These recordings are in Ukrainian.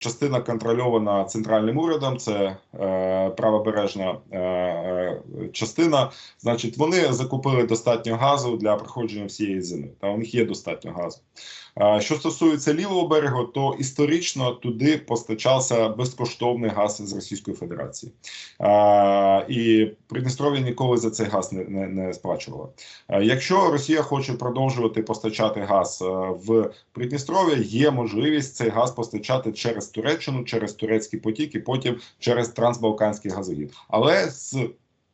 частина контрольована центральним урядом, це е, правобережна е, е, частина. Значить, вони закупили достатньо газу для проходження всієї зими. Та у них є достатньо газу. Е, що стосується лівого берегу, то історично туди постачався безкоштовний газ з Російської Федерації. Е, і Придністров'я ніколи за цей газ не, не, не сплачувало. Е, Якщо Росія хоче продовжувати постачати газ е, в Придністров'я, є можливість цей газ постачати через Туреччину, через турецький потік і потім через трансбалканський газогід. Але з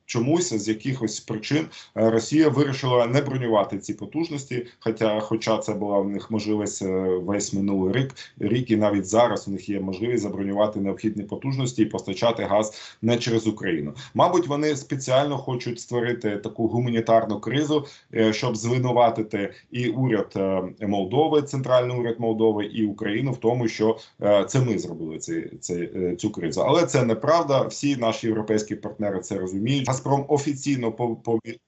Чомусь з якихось причин е, Росія вирішила не бронювати ці потужності, хоча, хоча це була в них можливість е, весь минулий рік, рік і навіть зараз у них є можливість забронювати необхідні потужності і постачати газ не через Україну. Мабуть, вони спеціально хочуть створити таку гуманітарну кризу, е, щоб звинуватити і уряд Молдови, центральний уряд Молдови, і Україну в тому, що це ми зробили цей, е, цю кризу. Але це неправда. Всі наші європейські партнери це розуміють. Газпром офіційно пов-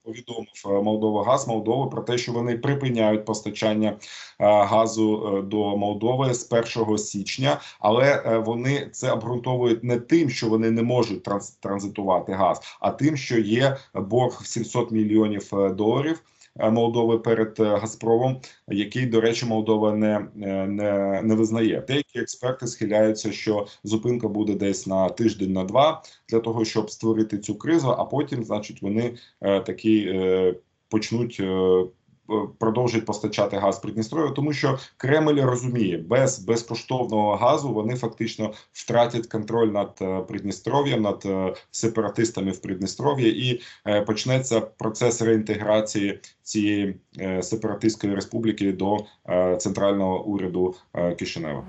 повідомив е, Молдова Газ Молдови про те, що вони припиняють постачання е, газу е, до Молдови з 1 січня, але вони це обґрунтовують не тим, що вони не можуть транзитувати газ, а тим, що є борг в 700 мільйонів доларів. Е, Молдови перед е, Газпромом, який, до речі, Молдова не, е, не, не визнає. Деякі експерти схиляються, що зупинка буде десь на тиждень на два для того, щоб створити цю кризу, а потім, значить, вони такі почнуть. Е, Продовжують постачати газ Придністров'ю, тому що Кремль розуміє, без безкоштовного газу вони фактично втратять контроль над е, Придністров'ям, над е, сепаратистами в Придністров'ї, і почнеться процес реінтеграції цієї сепаратистської республіки до центрального уряду Кишинева.